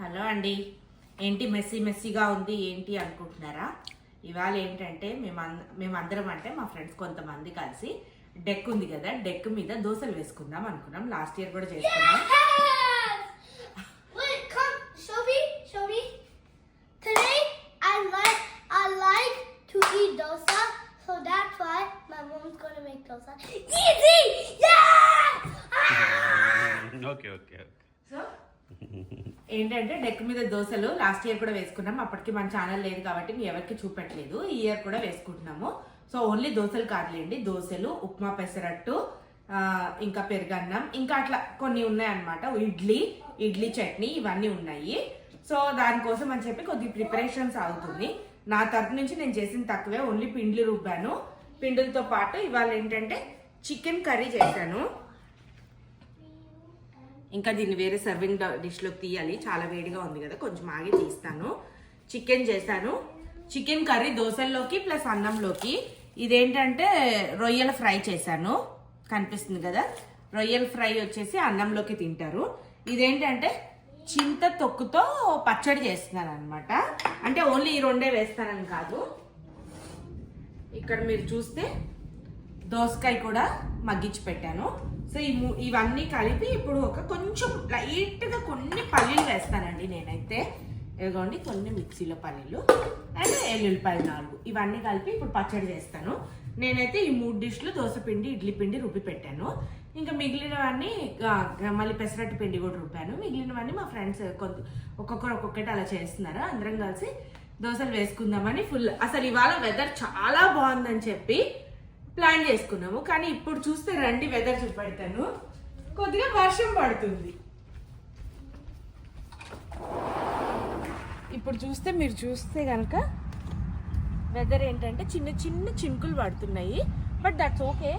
Hello అండి. ఏంటి messy మెస్సీగా ఉంది ఏంటి అనుకుంటున్నారా? ఇవాళ ఏంటంటే మేము అంద- మేమందరం అంటే మా ఫ్రెండ్స్ కొంతమంది కలిసి డెక్ ఉంది కదా డెక్ మీద దోశలు వేసుకుందాం అనుకున్నాం. లాస్ట్ ఇయర్ కూడా చేసుకున్నాం. To eat dosa, so ఏంటంటే డెక్ మీద దోశలు లాస్ట్ ఇయర్ కూడా వేసుకున్నాం. అప్పటికి మన ఛానల్ లేదు కాబట్టి మీ ఎవరికి చూపెట్టలేదు. ఈ ఇయర్ కూడా వేసుకుంటున్నాము. సో ఓన్లీ దోశలు కాదులేండి. దోశలు ఉప్మా పెసరట్టు ఇంకా పెరుగన్నం ఇంకా అట్లా కొన్ని ఉన్నాయన్నమాట. ఇడ్లీ ఇడ్లీ చట్నీ ఇవన్నీ ఉన్నాయి. సో దానికోసం అని చెప్పి కొద్ది ప్రిపరేషన్స్ అవుతుంది. నా తరపు నుంచి నేను చేసిన తక్కువే ఓన్లీ పిండ్లు రుబ్బాను. పిండులతో పాటు ఇవాళ ఏంటంటే చికెన్ కర్రీ చేశాను. ఇంకా దీన్ని వేరే సర్వింగ్ డిష్లోకి తీయాలి. చాలా వేడిగా ఉంది కదా కొంచెం ఆగి తీస్తాను. చికెన్ చేశాను. చికెన్ కర్రీ దోశల్లోకి ప్లస్ అన్నంలోకి. ఇదేంటంటే రొయ్యల ఫ్రై చేశాను. కనిపిస్తుంది కదా? రొయ్యల ఫ్రై వచ్చేసి అన్నంలోకి తింటారు. ఇదేంటంటే చింత తొక్కుతో పచ్చడి చేస్తున్నాను అనమాట అంటే ఓన్లీ ఈ రెండే వేస్తానని కాదు. ఇక్కడ మీరు చూస్తే దోసకాయ కూడా మగ్గించి పెట్టాను. సో ఈ ము- ఇవన్నీ కలిపి ఇప్పుడు ఒక కొంచెం లైట్గా కొన్ని పల్లీలు వేస్తానండి నేనైతే. ఇదిగోండి కొన్ని మిక్సీలో పల్లీలు అండ్ ఎల్లుల్లిపాయలు నాలుగు. ఇవన్నీ కలిపి ఇప్పుడు పచ్చడి చేస్తాను. నేనైతే ఈ మూడు డిష్లు దోశ పిండి ఇడ్లీ పిండి రుబ్బి పెట్టాను. ఇంకా మిగిలినవన్నీ మళ్ళీ పెసరట్టు పిండి కూడా రుబ్బాను. మిగిలినవన్నీ మా ఫ్రెండ్స్ కొంత ఒక్కొక్కరు ఒక్కొక్కటి అలా చేస్తున్నారు? అందరం కలిసి దోశలు వేసుకుందామని ఫుల్ అసలు ఇవాళ వెదర్ చాలా బాగుందని చెప్పి ప్లాన్ చేసుకున్నాము. కానీ ఇప్పుడు చూస్తే రండి వెదర్ చూపెడతాను. కొద్దిగా వర్షం పడుతుంది. ఇప్పుడు చూస్తే మీరు చూస్తే కనుక వెదర్ ఏంటంటే చిన్న చిన్న చినుకులు పడుతున్నాయి. బట్ దట్స్ ఓకే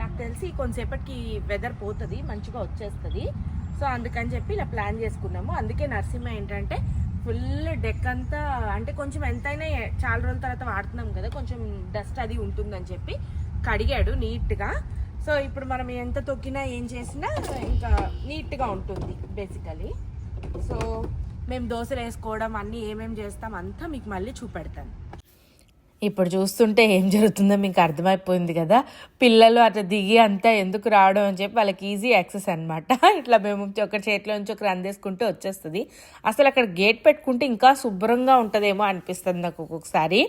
నాకు తెలిసి కొంతసేపటికి వెదర్ పోతుంది మంచిగా వచ్చేస్తుంది. సో అందుకని చెప్పి ఇలా ప్లాన్ చేసుకున్నాము. అందుకే నరసింహ ఏంటంటే ఫుల్ డెక్ అంతా అంటే కొంచెం ఎంతైనా చాలా రోజుల తర్వాత వాడుతున్నాం కదా కొంచెం డస్ట్ అది ఉంటుందని చెప్పి. కడిగాడు నీట్గా. సో ఇప్పుడు మనం ఎంత తొక్కినా ఏం చేసినా ఇంకా నీట్గా ఉంటుంది బేసికలీ సో మేము దోశలు వేసుకోవడం అన్నీ ఏమేమి చేస్తాం అంతా మీకు మళ్ళీ చూపెడతాను. ఇప్పుడు చూస్తుంటే ఏం జరుగుతుందో మీకు అర్థమైపోయింది కదా. పిల్లలు అట్లా దిగి అంతా ఎందుకు రావడం అని చెప్పి వాళ్ళకి ఈజీ యాక్సెస్ అనమాట ఇట్లా మేము ఒక చేతిలో నుంచి ఒకరు అందేసుకుంటే వచ్చేస్తుంది. అసలు అక్కడ గేట్ పెట్టుకుంటే ఇంకా శుభ్రంగా ఉంటుందేమో అనిపిస్తుంది నాకు ఒక్కొక్కసారి.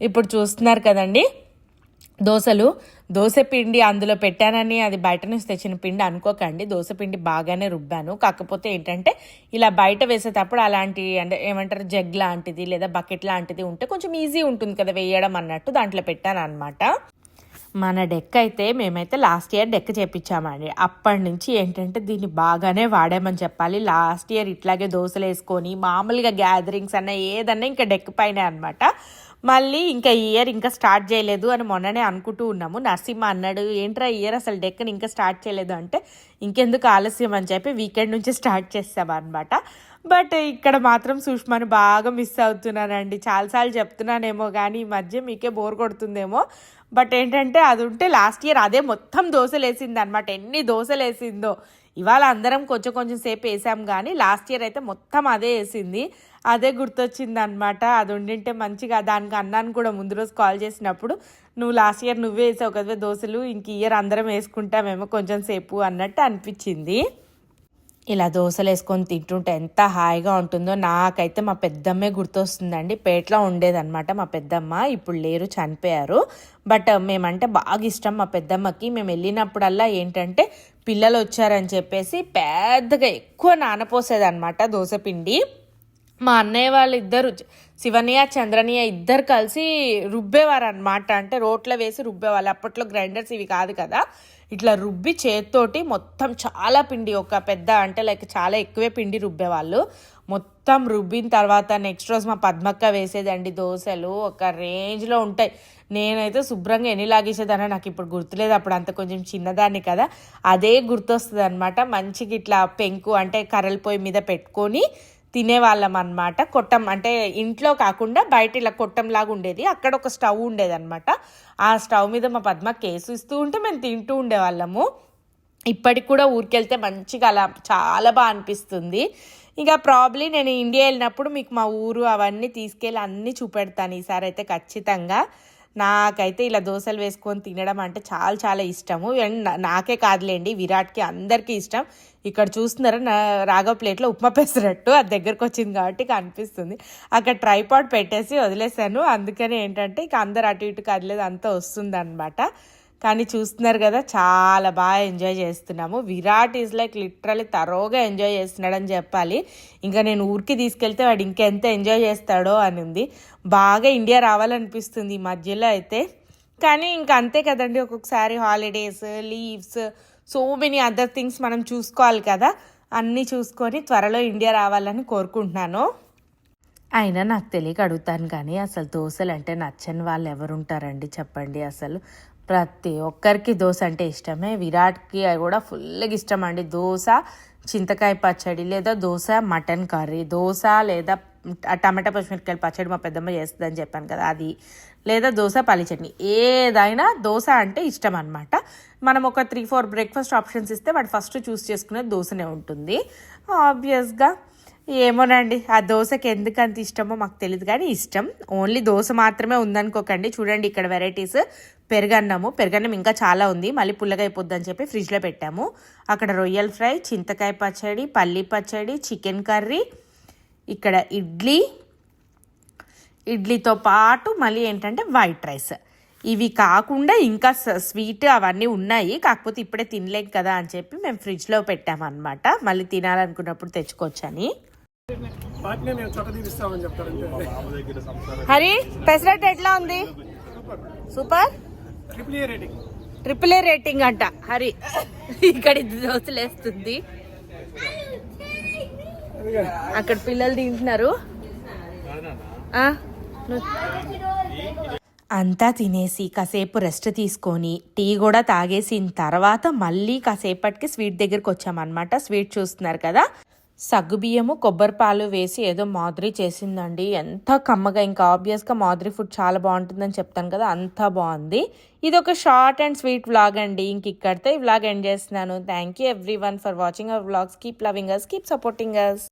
ఇప్పుడు చూస్తున్నారు కదండి. దోశలు. దోశ పిండి అందులో పెట్టానని అది బయట నుంచి తెచ్చిన పిండి అనుకోకండి. దోశ పిండి బాగానే రుబ్బాను. కాకపోతే ఏంటంటే ఇలా బయట వేసేటప్పుడు అలాంటి అంటే ఏమంటారు జగ్ లాంటిది లేదా బకెట్ లాంటిది ఉంటే కొంచెం ఈజీ ఉంటుంది కదా వేయడం అన్నట్టు దాంట్లో పెట్టాను అనమాట మన డెక్ అయితే మేమైతే లాస్ట్ ఇయర్ డెక్ చేపించామండి అప్పటి నుంచి ఏంటంటే దీన్ని బాగానే వాడామని చెప్పాలి. లాస్ట్ ఇయర్ ఇట్లాగే దోశలు వేసుకొని మామూలుగా గ్యాదరింగ్స్ అన్న ఏదన్నా ఇంకా డెక్ పైన అనమాట మళ్ళీ ఇంకా ఈ ఇయర్ ఇంకా స్టార్ట్ చేయలేదు అని మొన్ననే అనుకుంటూ ఉన్నాము. నరసింహ అన్నాడు ఏంట్రా ఈ ఇయర్ అసలు డెక్కని ఇంకా స్టార్ట్ చేయలేదు? అంటే ఇంకెందుకు ఆలస్యం? అని చెప్పి వీకెండ్ నుంచి స్టార్ట్ చేస్తామన్నమాట బట్ ఇక్కడ మాత్రం సుష్మాను బాగా మిస్ అవుతున్నానండి. చాలాసార్లు చెప్తున్నానేమో కానీ ఈ మధ్య మీకే బోర్ కొడుతుందేమో. బట్ ఏంటంటే అది ఉంటే లాస్ట్ ఇయర్ అదే మొత్తం దోశలు వేసింది అనమాట ఎన్ని దోశలు వేసిందో ఇవాళ అందరం కొంచెం కొంచెం సేపు వేసాం కానీ లాస్ట్ ఇయర్ అయితే మొత్తం అదే వేసింది. అదే గుర్తొచ్చింది అనమాట అది ఉండింటే మంచిగా దానికి అన్నాను కూడా ముందు రోజు కాల్ చేసినప్పుడు నువ్వు లాస్ట్ ఇయర్ నువ్వే వేసావు కదా దోశలు ఇంక ఇయర్ అందరం వేసుకుంటామేమో కొంచెం సేపు అన్నట్టు అనిపించింది. ఇలా దోశలు వేసుకొని తింటుంటే ఎంత హాయిగా ఉంటుందో నాకైతే మా పెద్దమ్మే గుర్తొస్తుందండి. పేట్లో ఉండేదన్నమాట మా పెద్దమ్మ. ఇప్పుడు లేరు చనిపోయారు. బట్ మేమంటే బాగా ఇష్టం మా పెద్దమ్మకి. మేము వెళ్ళినప్పుడల్లా ఏంటంటే పిల్లలు వచ్చారని చెప్పేసి పెద్దగా ఎక్కువ నానపోసేదనమాట దోశ పిండి మా అన్నయ్య వాళ్ళు ఇద్దరు శివనియ చంద్రనియ ఇద్దరు కలిసి రుబ్బేవారు అనమాట అంటే రోట్లో వేసి రుబ్బేవాళ్ళు. అప్పట్లో గ్రైండర్స్ ఇవి కాదు కదా. ఇట్లా రుబ్బి చేత్తోటి మొత్తం చాలా పిండి ఒక పెద్ద అంటే లైక్ చాలా ఎక్కువే పిండి రుబ్బేవాళ్ళు. మొత్తం రుబ్బిన తర్వాత నెక్స్ట్ రోజు మా పద్మక్క వేసేదండి దోశలు ఒక రేంజ్లో ఉంటాయి. నేనైతే శుభ్రంగా ఎన్ని లాగేసేదానో నాకు ఇప్పుడు గుర్తులేదు అప్పుడు అంత కొంచెం చిన్నదాన్ని కదా. అదే గుర్తొస్తుంది అనమాట మంచిగా ఇట్లా పెంకు అంటే కర్రల పొయ్యి మీద పెట్టుకొని తినేవాళ్ళం అనమాట కొట్టం అంటే ఇంట్లో కాకుండా బయట ఇలా కొట్టంలాగా ఉండేది. అక్కడ ఒక స్టవ్ ఉండేది అనమాట ఆ స్టవ్ మీద మా పద్మ కేసు ఇస్తూ ఉంటే మేము తింటూ ఉండేవాళ్ళము. ఇప్పటికి కూడా ఊరికెళ్తే మంచిగా అలా చాలా బాగా అనిపిస్తుంది. ఇంకా ప్రాబ్లీ నేను ఇండియా వెళ్ళినప్పుడు మీకు మా ఊరు అవన్నీ తీసుకెళ్ళి అన్నీ చూపెడతాను ఈసారి అయితే ఖచ్చితంగా. నాకైతే ఇలా దోశలు వేసుకొని తినడం అంటే చాలా చాలా ఇష్టము. అండ్ నా- నాకే కాదులేండి విరాట్కి అందరికీ ఇష్టం. ఇక్కడ చూస్తున్నారా నా రాఘవ ప్లేట్లో ఉప్మా పెసరట్టు అది దగ్గరకు వచ్చింది కాబట్టి కనిపిస్తుంది అక్కడ ట్రైపాడ్ పెట్టేసి వదిలేసాను అందుకని ఏంటంటే ఇక అందరు అటు ఇటు కదిలేదు అంతా వస్తుంది కానీ చూస్తున్నారు కదా చాలా బాగా ఎంజాయ్ చేస్తున్నాము. విరాట్ ఈజ్ లైక్ లిటరలీ తరోగా ఎంజాయ్ చేస్తున్నాడని చెప్పాలి. ఇంకా నేను ఊరికి తీసుకెళ్తే వాడు ఇంకెంత ఎంజాయ్ చేస్తాడో అని ఉంది బాగా ఇండియా రావాలనిపిస్తుంది ఈ మధ్యలో అయితే. కానీ ఇంకా అంతే కదండి ఒక్కొక్కసారి holidays leaves so many other things మనం చూసుకోవాలి కదా. అన్నీ చూసుకొని త్వరలో ఇండియా రావాలని కోరుకుంటున్నాను. అయినా నాకు తెలియక అడుగుతాను కానీ అసలు దోశలు అంటే నచ్చని వాళ్ళు ఎవరుంటారండి చెప్పండి అసలు. ప్రతి ఒక్కరికి దోశ అంటే ఇష్టమే. విరాట్కి కూడా ఫుల్గా ఇష్టం అండి. దోశ చింతకాయ పచ్చడి లేదా దోశ మటన్ కర్రీ. దోశ లేదా టమాటా పచ్చిమిరపకాయల పచ్చడి మా పెద్దమ్మ చేస్తుందని చెప్పాను కదా అది. లేదా దోశ పల్లి చట్నీ. ఏదైనా దోశ అంటే ఇష్టం అనమాట మనం ఒక త్రీ ఫోర్ బ్రేక్ఫాస్ట్ ఆప్షన్స్ ఇస్తే వాడు ఫస్ట్ చూస్ చేసుకునే దోశనే ఉంటుంది. ఆబ్వియస్గా ఏమోనండి. ఆ దోశకి ఎందుకు అంత ఇష్టమో మాకు తెలియదు కానీ ఇష్టం. ఓన్లీ దోశ మాత్రమే ఉందనుకోకండి. చూడండి ఇక్కడ వెరైటీస్. పెరుగన్నము. పెరుగన్నం ఇంకా చాలా ఉంది. మళ్ళీ పుల్లగా చెప్పి ఫ్రిడ్జ్లో పెట్టాము. అక్కడ రొయ్యల ఫ్రై చింతకాయ పచ్చడి పల్లి పచ్చడి చికెన్ కర్రీ ఇక్కడ ఇడ్లీ. ఇడ్లీతో పాటు మళ్ళీ ఏంటంటే వైట్ రైస్. ఇవి కాకుండా ఇంకా స్వీట్ అవన్నీ ఉన్నాయి. కాకపోతే ఇప్పుడే తినలేం కదా అని చెప్పి మేము ఫ్రిడ్జ్లో పెట్టామన్నమాట. మళ్ళీ తినాలనుకున్నప్పుడు తెచ్చుకోవచ్చని. వాటినే మేము హరి పెసరట్ ఎట్లా ఉంది? Super. Triple A rating. Triple A rating అంట. హరి ఇక్కడ ఇది దోశలు వేస్తుంది అక్కడ పిల్లలు తింటున్నారు. అంతా తినేసి కాసేపు రెస్ట్ తీసుకొని టీ కూడా తాగేసిన తర్వాత మళ్ళీ కాసేపటికి స్వీట్ దగ్గరికి వచ్చామన్నమాట. స్వీట్ చూస్తున్నారు కదా. సగ్గుబియ్యము కొబ్బరి పాలు వేసి ఏదో మాదిరి చేసిందండి. ఎంత కమ్మగా ఇంకా ఆబ్వియస్గా మాదిరి ఫుడ్ చాలా బాగుంటుందని చెప్తాను కదా అంత బాగుంది. ఇది ఒక షార్ట్ అండ్ స్వీట్ వ్లాగ్ అండి. ఇంక ఇక్కడితో ఈ వ్లాగ్ ఎండ్ చేస్తున్నాను. Thank you everyone for watching our vlogs keep loving us keep supporting us